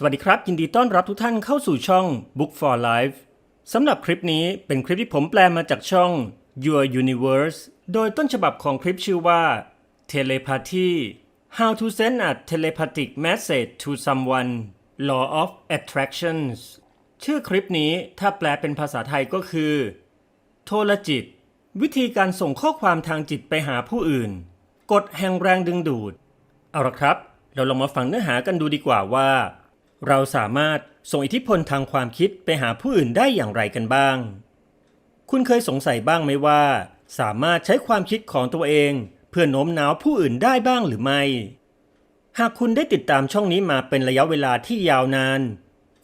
สวัสดีครับ ยินดีต้อนรับทุกท่านเข้าสู่ช่อง Book for Life สำหรับคลิปนี้เป็นคลิปที่ผมแปลมาจากช่อง Your Universe โดยต้นฉบับของคลิปชื่อว่า Telepathy How to send a telepathic message to someone Law of Attractions ชื่อคลิปนี้ถ้าแปลเป็นภาษาไทยก็คือ โทรจิต วิธีการส่งข้อความทางจิตไปหาผู้อื่น กฎแห่งแรงดึงดูด เอาละครับ เราลองมาฟังเนื้อหากันดูดีกว่าว่า เราสามารถส่งอิทธิพลทางความคิดไปหาผู้อื่นได้อย่างไรกันบ้าง คุณเคยสงสัยบ้างไหมว่า สามารถใช้ความคิดของตัวเอง เพื่อโน้มน้าวผู้อื่นได้บ้างหรือไม่ หากคุณได้ติดตามช่องนี้มาเป็นระยะเวลาที่ยาวนาน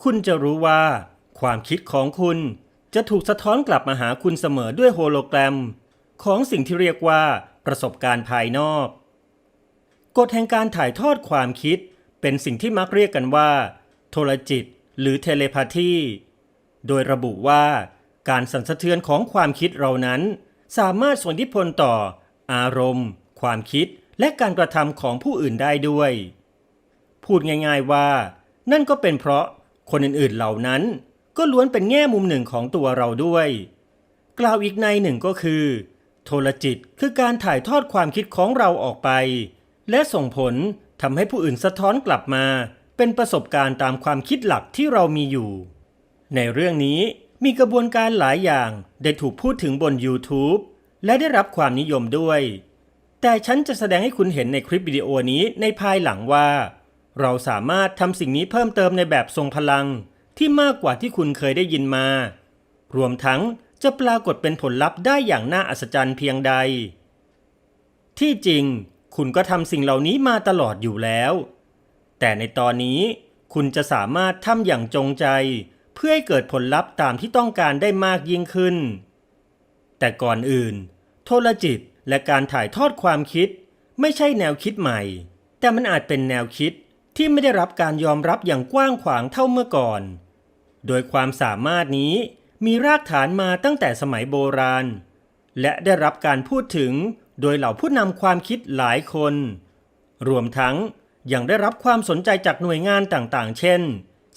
คุณจะรู้ว่า ความคิดของคุณจะถูกสะท้อนกลับมาหาคุณเสมอด้วยโฮโลแกรม ของสิ่งที่เรียกว่าประสบการณ์ภายนอก กฎแห่งการถ่ายทอดความคิดเป็นสิ่งที่มักเรียกกันว่า โทรจิต หรือเทเลพาธีโดยระบุว่าการสั่นสะเทือนของความคิดเรานั้น สามารถส่งอิทธิพลต่อ อารมณ์ ความคิดและการกระทำของผู้อื่นได้ด้วย พูดง่ายๆว่า นั่นก็เป็นเพราะคนอื่นๆเหล่านั้น ก็ล้วนเป็นแง่มุมหนึ่งของตัวเราด้วย กล่าวอีกในหนึ่งก็คือ โทรจิตคือการถ่ายทอดความคิดของเราออกไป และส่งผลทำให้ผู้อื่นสะท้อนกลับมา เป็นประสบการณ์ตามความคิดหลักที่เรามีอยู่ ในเรื่องนี้มีกระบวนการหลายอย่างได้ถูกพูดถึงบน YouTube และได้รับความนิยมด้วย แต่ฉันจะแสดงให้คุณเห็นในคลิปวิดีโอนี้ในภายหลังว่า เราสามารถทำสิ่งนี้เพิ่มเติมในแบบทรงพลังที่มากกว่าที่คุณเคยได้ยินมา รวมทั้งจะปรากฏเป็นผลลัพธ์ได้อย่างน่าอัศจรรย์เพียงใด ที่จริง คุณก็ทำสิ่งเหล่านี้มาตลอดอยู่แล้ว แต่ในตอนนี้คุณจะสามารถทำอย่างจงใจ เพื่อให้เกิดผลลัพธ์ตามที่ต้องการได้มากยิ่งขึ้น แต่ก่อนอื่น โทรจิตและการถ่ายทอดความคิด ไม่ใช่แนวคิดใหม่ แต่มันอาจเป็นแนวคิดที่ไม่ได้รับการยอมรับอย่างกว้างขวางเท่าเมื่อก่อน โดยความสามารถนี้มีรากฐานมาตั้งแต่สมัยโบราณ และได้รับการพูดถึงโดยเหล่าผู้นำความคิดหลายคน รวมทั้ง ยังได้รับความสนใจจากหน่วยงานต่างๆ เช่น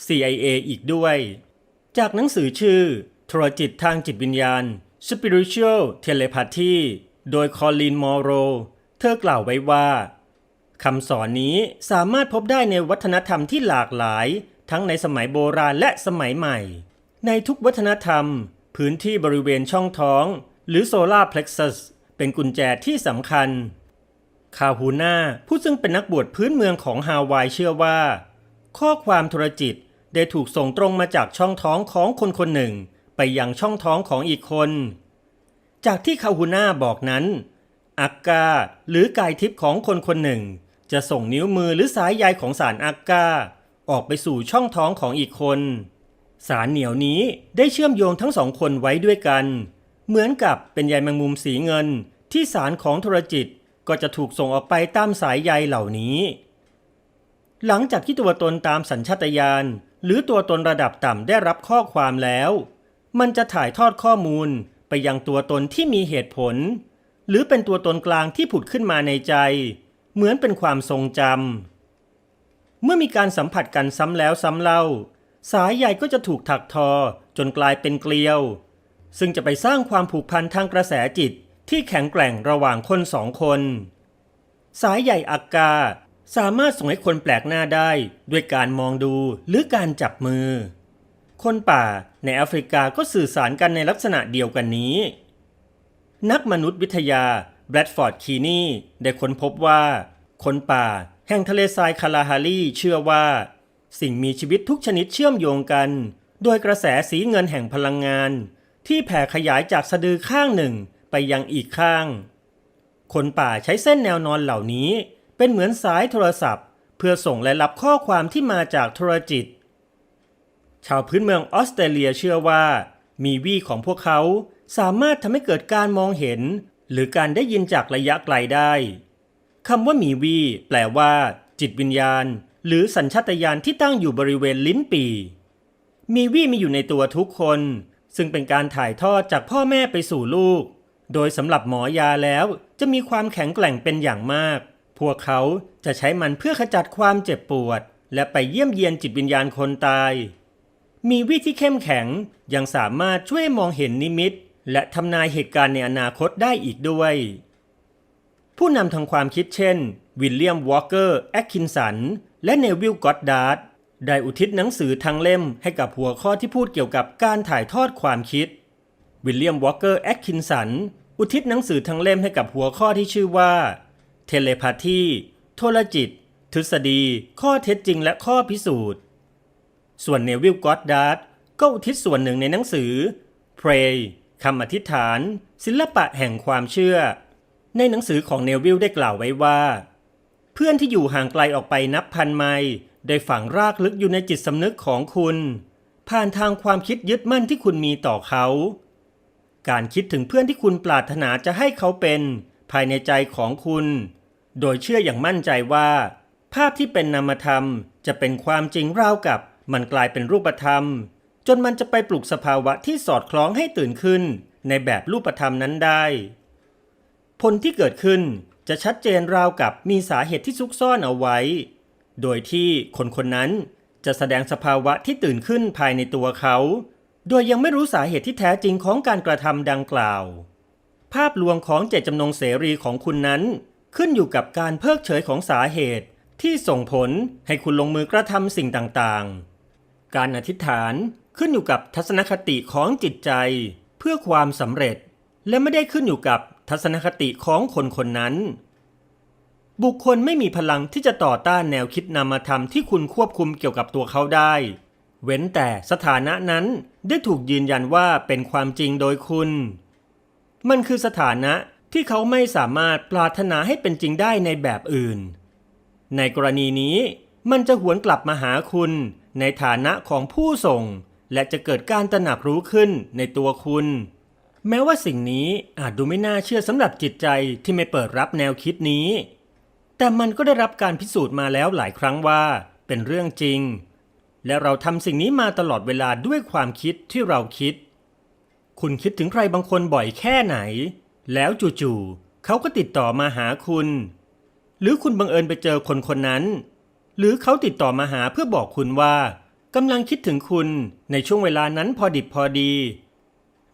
CIA อีกด้วย จากหนังสือชื่อโทรจิตทางจิตวิญญาณ Spiritual Telepathy โดยคอลินมอโร เธอกล่าวไว้ว่าคำสอนนี้สามารถพบได้ในวัฒนธรรมที่หลากหลาย ทั้งในสมัยโบราณและสมัยใหม่ ในทุกวัฒนธรรม พื้นที่บริเวณช่องท้อง หรือโซลาร์เพล็กซัสเป็นกุญแจที่สำคัญ คาฮูน่าผู้ซึ่งเป็นนักบวชพื้นเมืองของฮาวายเชื่อว่า ข้อความโทรจิตได้ถูกส่งตรงมาจากช่องท้องของคนคนหนึ่ง ไปยังช่องท้องของอีกคน จากที่คาฮูน่าบอกนั้นอักกาหรือกายทิพย์ของคนคนหนึ่ง จะส่งนิ้วมือหรือสายใยของสารอักกาออกไปสู่ช่องท้องของอีกคน สารเหนียวนี้ได้เชื่อมโยงทั้งสองคนไว้ด้วยกัน เหมือนกับเป็นใยแมงมุมสีเงินที่สารของโทรจิต ก็จะถูกส่งออกไปตามสายใยเหล่านี้ หลังจากที่ตัวตนตามสัญชาตญาณหรือตัวตนระดับต่ำได้รับข้อความแล้ว มันจะถ่ายทอดข้อมูลไปยังตัวตนที่มีเหตุผล หรือเป็นตัวตนกลางที่ผุดขึ้นมาในใจ เหมือนเป็นความทรงจำเมื่อมีการสัมผัสกันซ้ำแล้วซ้ำเล่า สายใยก็จะถูกถักทอจนกลายเป็นเกลียว ซึ่งจะไปสร้างความผูกพันทางกระแสจิต ที่แข็งแกร่งระหว่างคนสองคน สายใยอักกาสามารถส่งให้คนแปลกหน้าได้ด้วยการมองดูหรือการจับมือ คนป่าในแอฟริกาก็สื่อสารกันในลักษณะเดียวกันนี้ นักมนุษยวิทยาแบรดฟอร์ดคีนีได้ค้นพบว่า คนป่าแห่งทะเลทรายคาลาฮารีเชื่อว่า สิ่งมีชีวิตทุกชนิดเชื่อมโยงกัน โดยกระแสสีเงินแห่งพลังงาน ที่แผ่ขยายจากสะดือข้างหนึ่ง ไปยังอีกข้าง คนป่าใช้เส้นแนวนอนเหล่านี้ เป็นเหมือนสายโทรศัพท์ เพื่อส่งและรับข้อความที่มาจากโทรจิต ชาวพื้นเมืองออสเตรเลียเชื่อว่า มีวี่ของพวกเขาสามารถทำให้เกิดการมองเห็น หรือการได้ยินจากระยะไกลได้คำว่ามีวี่แปลว่า จิตวิญญาณ หรือสัญชาตญาณที่ตั้งอยู่บริเวณลิ้นปีมีวี่มีอยู่ในตัวทุกคน ซึ่งเป็นการถ่ายทอดจากพ่อแม่ไปสู่ลูก โดยสำหรับหมอยาแล้วจะมีความแข็งแกร่งเป็นอย่างมาก พวกเขาจะใช้มันเพื่อขจัดความเจ็บปวด และไปเยี่ยมเยียนจิตวิญญาณคนตาย มีวิธีเข้มแข็งยังสามารถช่วยมองเห็นนิมิต และทำนายเหตุการณ์ในอนาคตได้อีกด้วย ผู้นำทางความคิดเช่น วิลเลียมวอลเกอร์แอคคินสัน และเนวิลกอดดาร์ดได้อุทิศหนังสือทั้งเล่มให้กับหัวข้อที่พูดเกี่ยวกับการถ่ายทอดความคิด วิลเลียมวอลเกอร์แอคคินสัน อุทิศหนังสือทั้งเล่มให้กับหัวข้อที่ชื่อว่า เทเลพาธีโทรจิต ทฤษฎี ข้อเท็จจริงและข้อพิสูจน์ ส่วนเนวิลกอดดาร์ดก็อุทิศส่วนหนึ่งในหนังสือ Pray คำอธิษฐาน ศิลปะแห่งความเชื่อ ในหนังสือของเนวิลได้กล่าวไว้ว่า เพื่อนที่อยู่ห่างไกลออกไปนับพันไมล์ได้ฝังรากลึกอยู่ในจิตสำนึกของคุณ ผ่านทางความคิดยึดมั่นที่คุณมีต่อเขา การคิดถึงเพื่อนที่คุณปรารถนาจะให้เขาเป็น ภายในใจของคุณ โดยเชื่ออย่างมั่นใจว่า ภาพที่เป็นนามธรรมจะเป็นความจริงราวกับ มันกลายเป็นรูปธรรม จนมันจะไปปลุกสภาวะที่สอดคล้องให้ตื่นขึ้น ในแบบรูปธรรมนั้นได้ ผลที่เกิดขึ้นจะชัดเจนราวกับมีสาเหตุที่ซุกซ่อนเอาไว้ โดยที่คนคนนั้นจะแสดงสภาวะที่ตื่นขึ้นภายในตัวเขา โดยยังไม่รู้สาเหตุที่แท้จริงของการกระทำดังกล่าว ภาพลวงของเจตจำนงเสรีของคุณนั้น ขึ้นอยู่กับการเพิกเฉยของสาเหตุที่ส่งผลให้คุณลงมือกระทำสิ่งต่างๆ การอธิษฐานขึ้นอยู่กับทัศนคติของจิตใจ เพื่อความสำเร็จ และไม่ได้ขึ้นอยู่กับทัศนคติของคนคนนั้น บุคคลไม่มีพลังที่จะต่อต้านแนวคิดนามธรรมที่คุณควบคุมเกี่ยวกับตัวเขาได้ เว้นแต่สถานะนั้นได้ถูกยืนยันว่าเป็นความจริงโดยคุณ มันคือสถานะที่เขาไม่สามารถปรารถนาให้เป็นจริงได้ในแบบอื่น ในกรณีนี้มันจะหวนกลับมาหาคุณในฐานะของผู้ส่ง และจะเกิดการตระหนักรู้ขึ้นในตัวคุณ แม้ว่าสิ่งนี้อาจดูไม่น่าเชื่อสำหรับจิตใจที่ไม่เปิดรับแนวคิดนี้ แต่มันก็ได้รับการพิสูจน์มาแล้วหลายครั้งว่าเป็นเรื่องจริง และเราทำสิ่งนี้มาตลอดเวลาด้วยความคิดที่เราคิด คุณคิดถึงใครบางคนบ่อยแค่ไหน แล้วจู่ๆเขาก็ติดต่อมาหาคุณ หรือคุณบังเอิญไปเจอคนคนนั้น หรือเขาติดต่อมาหาเพื่อบอกคุณว่ากำลังคิดถึงคุณในช่วงเวลานั้นพอดิบพอดี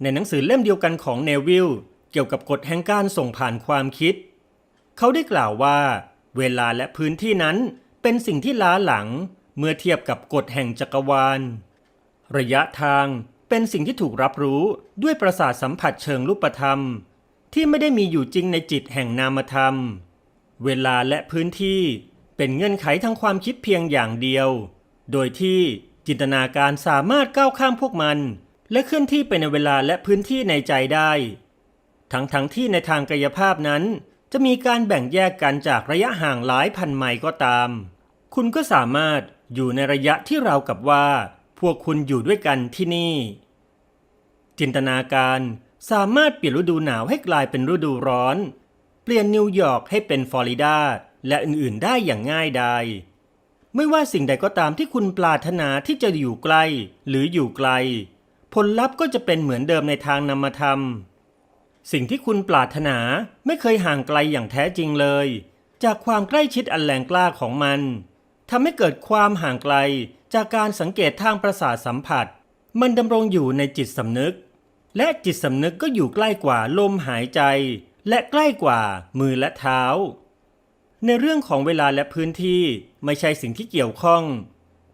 ในหนังสือเล่มเดียวกันของเนวิลเกี่ยวกับกฎแห่งการส่งผ่านความคิด เขาได้กล่าวว่า เวลาและพื้นที่นั้นเป็นสิ่งที่ล้าหลัง เมื่อเทียบกับกฎแห่งจักรวาล ระยะทางเป็นสิ่งที่ถูกรับรู้ด้วยประสาทสัมผัสเชิงรูปธรรม ที่ไม่ได้มีอยู่จริงในจิตแห่งนามธรรม เวลาและพื้นที่เป็นเงื่อนไขทางความคิดเพียงอย่างเดียว โดยที่จินตนาการสามารถก้าวข้ามพวกมัน และเคลื่อนที่ไปในเวลาและพื้นที่ในใจได้ ทั้งทั้งที่ในทางกายภาพนั้น จะมีการแบ่งแยกกันจากระยะห่างหลายพันไมล์ก็ตาม คุณก็สามารถ อยู่ในระยะที่เราวกับว่า พวกคุณอยู่ด้วยกันที่นี่ จินตนาการสามารถเปลี่ยนฤดูหนาวให้กลายเป็นฤดูร้อน เปลี่ยนนิวยอร์กให้เป็นฟลอริดาและอื่นๆ ได้อย่างง่ายดายไม่ว่าสิ่งใดก็ตามที่คุณปรารถนาที่จะอยู่ใกล้หรืออยู่ไกล ผลลัพธ์ก็จะเป็นเหมือนเดิมในทางนามธรรม สิ่งที่คุณปรารถนาไม่เคยห่างไกลอย่างแท้จริงเลย จากความใกล้ชิดอันแรงกล้าของมัน ทำให้เกิดความห่างไกลจากการสังเกตทางประสาทสัมผัส มันดำรงอยู่ในจิตสำนึก และจิตสำนึกก็อยู่ใกล้กว่าลมหายใจ และใกล้กว่ามือและเท้า ในเรื่องของเวลาและพื้นที่ไม่ใช่สิ่งที่เกี่ยวข้อง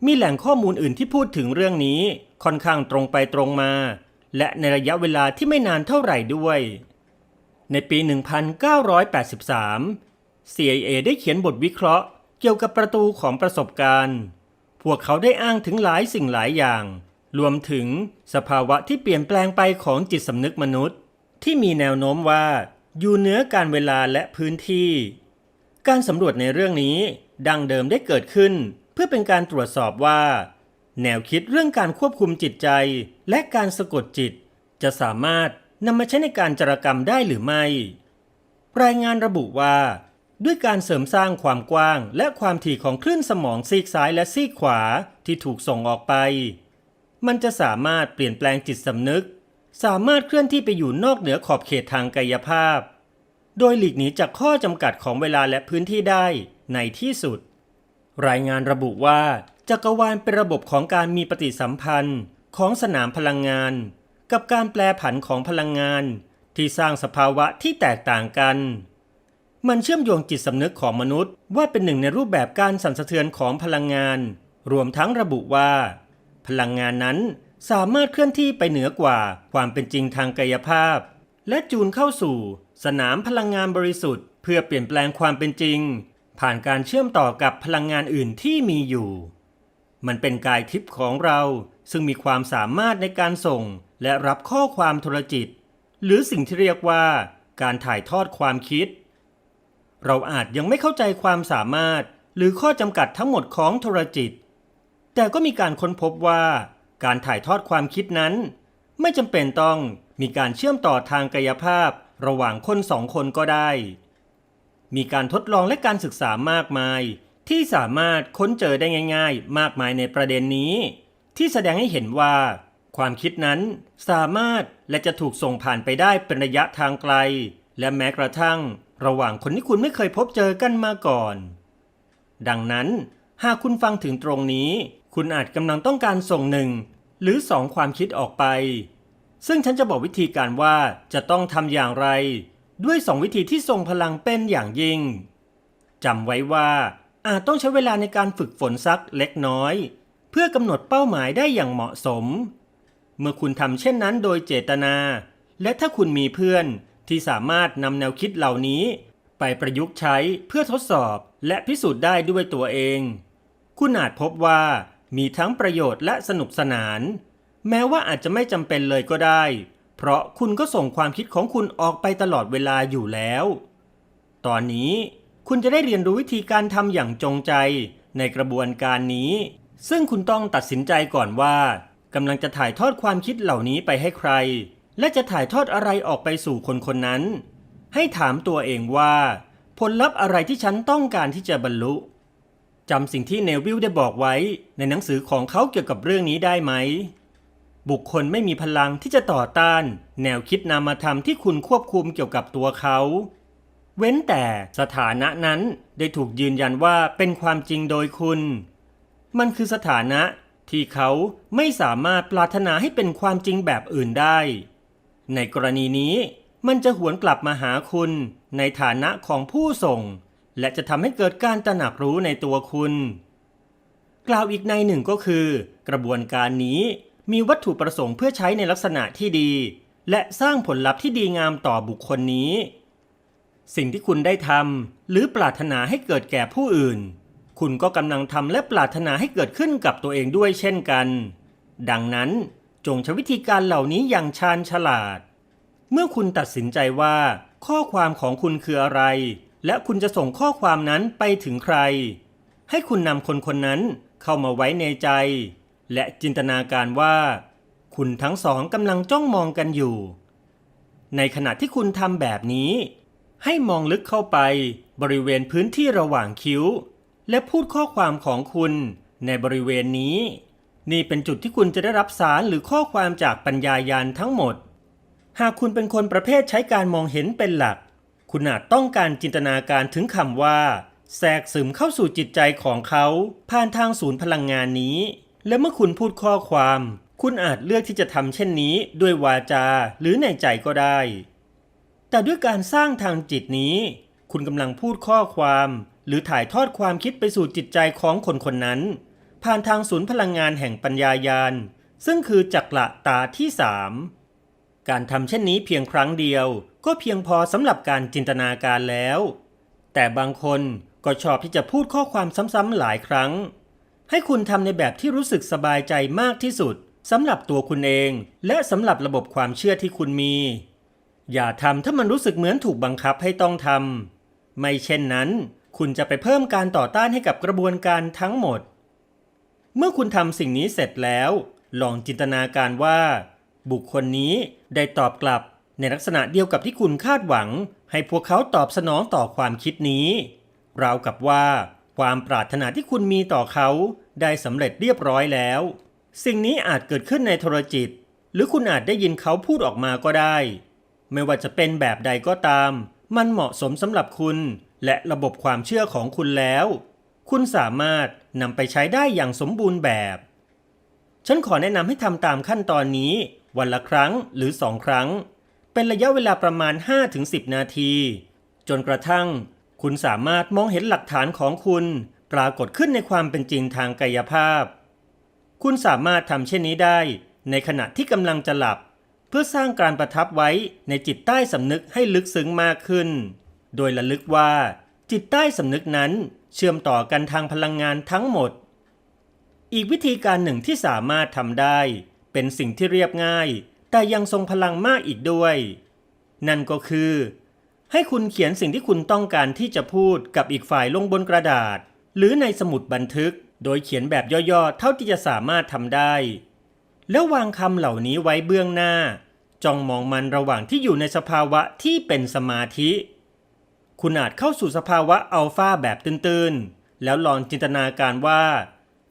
มีแหล่งข้อมูลอื่นที่พูดถึงเรื่องนี้ค่อนข้างตรงไปตรงมา และในระยะเวลาที่ไม่นานเท่าไหร่ด้วย ในปี 1983 CIA ได้เขียนบทวิเคราะห์ เกี่ยวกับประตูของประสบการณ์ พวกเขาได้อ้างถึงหลายสิ่งหลายอย่าง รวมถึงสภาวะที่เปลี่ยนแปลงไปของจิตสำนึกมนุษย์ ที่มีแนวโน้มว่าอยู่เหนือการเวลาและพื้นที่ การสำรวจในเรื่องนี้ดังเดิมได้เกิดขึ้น เพื่อเป็นการตรวจสอบว่า แนวคิดเรื่องการควบคุมจิตใจ และการสะกดจิต จะสามารถนำมาใช้ในการจารกรรมได้หรือไม่ รายงานระบุว่า ด้วยการเสริมสร้างความกว้าง และความถี่ของคลื่นสมองซีกซ้ายและซีกขวาที่ถูกส่งออกไป มันจะสามารถเปลี่ยนแปลงจิตสำนึก สามารถเคลื่อนที่ไปอยู่นอกเหนือขอบเขตทางกายภาพ โดยหลีกหนีจากข้อจำกัดของเวลาและพื้นที่ได้ในที่สุด รายงานระบุว่าจักรวาลเป็นระบบของการมีปฏิสัมพันธ์ของสนามพลังงาน กับการแปลผันของพลังงาน ที่สร้างสภาวะที่แตกต่างกัน มันเชื่อมโยงจิตสำนึกของมนุษย์ ว่าเป็นหนึ่งในรูปแบบการสั่นสะเทือนของพลังงาน รวมทั้งระบุว่า พลังงานนั้นสามารถเคลื่อนที่ไปเหนือกว่าความเป็นจริงทางกายภาพ และจูนเข้าสู่ สนามพลังงานบริสุทธิ์ เพื่อเปลี่ยนแปลงความเป็นจริง ผ่านการเชื่อมต่อกับพลังงานอื่นที่มีอยู่ มันเป็นกายทิพย์ของเรา ซึ่งมีความสามารถในการส่ง และรับข้อความโทรจิต หรือสิ่งที่เรียกว่า การถ่ายทอดความคิด เราอาจยังไม่เข้าใจความสามารถ หรือข้อจำกัดทั้งหมดของโทรจิต แต่ก็มีการค้นพบว่า การถ่ายทอดความคิดนั้น ไม่จำเป็นต้องมีการเชื่อมต่อทางกายภาพระหว่างคนสองคนก็ได้ มีการทดลองและการศึกษามากมาย ที่สามารถค้นเจอได้ง่าย ๆ มากมายในประเด็นนี้ ที่แสดงให้เห็นว่า ความคิดนั้นสามารถและจะถูกส่งผ่านไปได้เป็นระยะทางไกล และแม้กระทั่ง ระหว่างคนที่คุณไม่เคยพบเจอกันมาก่อน ดังนั้น หากคุณฟังถึงตรงนี้ คุณอาจกำลังต้องการส่งหนึ่งหรือสองความคิดออกไป ซึ่งฉันจะบอกวิธีการว่าจะต้องทำอย่างไร ด้วยสองวิธีที่ทรงพลังเป็นอย่างยิ่งจำไว้ว่าอาจต้องใช้เวลาในการฝึกฝนสักเล็กน้อย เพื่อกำหนดเป้าหมายได้อย่างเหมาะสม เมื่อคุณทำเช่นนั้นโดยเจตนา และถ้าคุณมีเพื่อน ที่สามารถนำแนวคิดเหล่านี้ ไปประยุกต์ใช้เพื่อทดสอบและพิสูจน์ได้ด้วยตัวเอง คุณอาจพบว่ามีทั้งประโยชน์และสนุกสนาน แม้ว่าอาจจะไม่จำเป็นเลยก็ได้ เพราะคุณก็ส่งความคิดของคุณออกไปตลอดเวลาอยู่แล้ว ตอนนี้คุณจะได้เรียนรู้วิธีการทำอย่างจงใจในกระบวนการนี้ ซึ่งคุณต้องตัดสินใจก่อนว่ากำลังจะถ่ายทอดความคิดเหล่านี้ไปให้ใคร และจะถ่ายทอดอะไรออกไปสู่คนคนนั้น ให้ถามตัวเองว่า ผลลัพธ์อะไรที่ฉันต้องการที่จะบรรลุจำสิ่งที่เนวิลได้บอกไว้ในหนังสือของเขาเกี่ยวกับเรื่องนี้ได้ไหม บุคคลไม่มีพลังที่จะต่อต้าน แนวคิดนามธรรมที่คุณควบคุมเกี่ยวกับตัวเขา เว้นแต่สถานะนั้นได้ถูกยืนยันว่าเป็นความจริงโดยคุณ มันคือสถานะที่เขาไม่สามารถปรารถนาให้เป็นความจริงแบบอื่นได้ ในกรณีนี้มันจะหวนกลับมาหาคุณในฐานะของผู้ส่ง และจะทำให้เกิดการตระหนักรู้ในตัวคุณ กล่าวอีกในหนึ่งก็คือ กระบวนการนี้มีวัตถุประสงค์เพื่อใช้ในลักษณะที่ดี และสร้างผลลัพธ์ที่ดีงามต่อบุคคลนี้ สิ่งที่คุณได้ทำหรือปรารถนาให้เกิดแก่ผู้อื่น คุณก็กำลังทำและปรารถนาให้เกิดขึ้นกับตัวเองด้วยเช่นกัน ดังนั้น จงใช้วิธีการเหล่านี้อย่างชาญฉลาด เมื่อคุณตัดสินใจว่า ข้อความของคุณคืออะไร และคุณจะส่งข้อความนั้นไปถึงใคร ให้คุณนำคนคนนั้นเข้ามาไว้ในใจ และจินตนาการว่า คุณทั้งสองกำลังจ้องมองกันอยู่ ในขณะที่คุณทำแบบนี้ ให้มองลึกเข้าไปบริเวณพื้นที่ระหว่างคิ้ว และพูดข้อความของคุณในบริเวณนี้ นี่เป็นจุดที่คุณจะได้รับสารหรือข้อความจากปัญญายาณทั้งหมด หากคุณเป็นคนประเภทใช้การมองเห็นเป็นหลัก คุณอาจต้องการจินตนาการถึงคำว่า แทรกซึมเข้าสู่จิตใจของเขาผ่านทางศูนย์พลังงานนี้ และเมื่อคุณพูดข้อความ คุณอาจเลือกที่จะทำเช่นนี้ด้วยวาจาหรือในใจก็ได้ แต่ด้วยการสร้างทางจิตนี้ คุณกำลังพูดข้อความ หรือถ่ายทอดความคิดไปสู่จิตใจของคนคนนั้น ผ่านทางศูนย์พลังงานแห่งปัญญายาณซึ่งคือจักระตาที่สามการทำเช่นนี้เพียงครั้งเดียวก็เพียงพอสำหรับการจินตนาการแล้ว แต่บางคนก็ชอบที่จะพูดข้อความซ้ำๆหลายครั้ง ให้คุณทำในแบบที่รู้สึกสบายใจมากที่สุดสำหรับตัวคุณเองและสำหรับระบบความเชื่อที่คุณมี อย่าทำถ้ามันรู้สึกเหมือนถูกบังคับให้ต้องทำไม่เช่นนั้น คุณจะไปเพิ่มการต่อต้านให้กับกระบวนการทั้งหมด เมื่อคุณทำสิ่งนี้เสร็จแล้ว ลองจินตนาการว่า บุคคลนี้ได้ตอบกลับในลักษณะเดียวกับที่คุณคาดหวัง ให้พวกเขาตอบสนองต่อความคิดนี้ ราวกับว่า ความปรารถนาที่คุณมีต่อเขา ได้สำเร็จเรียบร้อยแล้ว สิ่งนี้อาจเกิดขึ้นในโทรจิต หรือคุณอาจได้ยินเขาพูดออกมาก็ได้ ไม่ว่าจะเป็นแบบใดก็ตาม มันเหมาะสมสำหรับคุณ และระบบความเชื่อของคุณแล้ว คุณสามารถ นำไปใช้ได้อย่างสมบูรณ์แบบ ฉันขอแนะนำให้ทำตามขั้นตอนนี้ วันละครั้งหรือสองครั้ง เป็นระยะเวลาประมาณ 5-10 นาที จนกระทั่ง คุณสามารถมองเห็นหลักฐานของคุณปรากฏขึ้นในความเป็นจริงทางกายภาพ คุณสามารถทำเช่นนี้ได้ ในขณะที่กำลังจะหลับ เพื่อสร้างการประทับไว้ในจิตใต้สำนึกให้ลึกซึ้งมากขึ้น โดยระลึกว่าจิตใต้สำนึกนั้น เชื่อมต่อกันทางพลังงานทั้งหมด อีกวิธีการหนึ่งที่สามารถทำได้ เป็นสิ่งที่เรียบง่าย แต่ยังทรงพลังมากอีกด้วย นั่นก็คือ ให้คุณเขียนสิ่งที่คุณต้องการที่จะพูดกับอีกฝ่ายลงบนกระดาษ หรือในสมุดบันทึก โดยเขียนแบบย่อๆ เท่าที่จะสามารถทำได้ แล้ววางคำเหล่านี้ไว้เบื้องหน้าจ้องมองมันระหว่างที่อยู่ในสภาวะที่เป็นสมาธิ คุณอาจเข้าสู่สภาวะอัลฟาแบบตื้นๆ แล้วลองจินตนาการว่า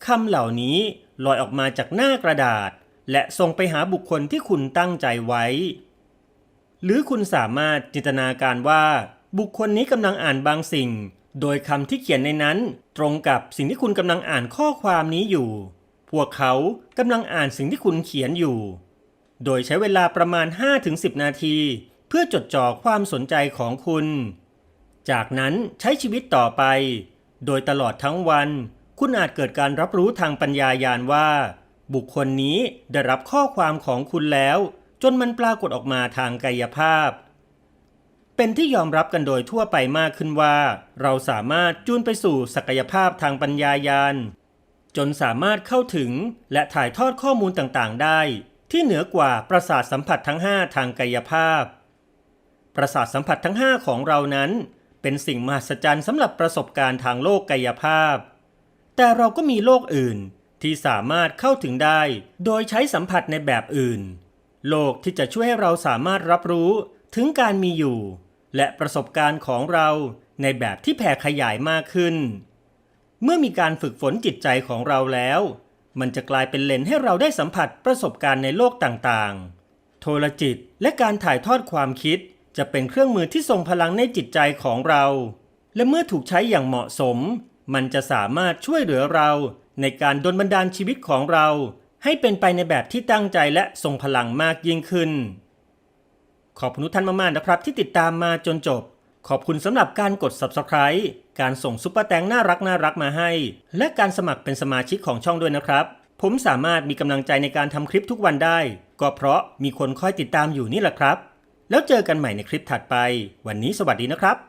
คำเหล่านี้ลอยออกมาจากหน้ากระดาษ และส่งไปหาบุคคลที่คุณตั้งใจไว้ หรือคุณสามารถจินตนาการว่า บุคคลนี้กำลังอ่านบางสิ่ง โดยคำที่เขียนในนั้น ตรงกับสิ่งที่คุณกำลังอ่านข้อความนี้อยู่ พวกเขากำลังอ่านสิ่งที่คุณเขียนอยู่ โดยใช้เวลาประมาณ 5-10 นาที เพื่อจดจ่อความสนใจของคุณ จากนั้นใช้ชีวิตต่อไป โดยตลอดทั้งวัน คุณอาจเกิดการรับรู้ทางปัญญายาณว่า บุคคลนี้ได้รับข้อความของคุณแล้ว จนมันปรากฏออกมาทางกายภาพ เป็นที่ยอมรับกันโดยทั่วไปมากขึ้นว่า เราสามารถจูนไปสู่ศักยภาพทางปัญญายาณจนสามารถเข้าถึงและถ่ายทอดข้อมูลต่างๆ ได้ ที่เหนือกว่าประสาทสัมผัสทั้ง 5 ทางกายภาพ ประสาทสัมผัสทั้ง 5 ของเรานั้น เป็นสิ่งมหัศจรรย์สำหรับประสบการณ์ทางโลกกายภาพ แต่เราก็มีโลกอื่นที่สามารถเข้าถึงได้ โดยใช้สัมผัสในแบบอื่น โลกที่จะช่วยให้เราสามารถรับรู้ถึงการมีอยู่ และประสบการณ์ของเราในแบบที่แผ่ขยายมากขึ้น เมื่อมีการฝึกฝนจิตใจของเราแล้ว มันจะกลายเป็นเลนให้เราได้สัมผัสประสบการณ์ในโลกต่างๆ โทรจิตและการถ่ายทอดความคิด จะเป็นเครื่องมือที่ทรงพลังในจิตใจของเรา และเมื่อถูกใช้อย่างเหมาะสม มันจะสามารถช่วยเหลือเราในการดลบันดาลชีวิตของเรา ให้เป็นไปในแบบที่ตั้งใจและทรงพลังมากยิ่งขึ้น ขอบคุณทุกท่านมากๆนะครับ ที่ติดตามมาจนจบ ขอบคุณสำหรับการกด Subscribe การส่งซุปเปอร์แตงน่ารักน่ารักมาให้ และการสมัครเป็นสมาชิกของช่องด้วยนะครับ ผมสามารถมีกำลังใจในการทำคลิปทุกวันได้ ก็เพราะมีคนคอยติดตามอยู่นี่แหละครับ แล้วเจอกันใหม่ในคลิปถัดไป วันนี้สวัสดีนะครับ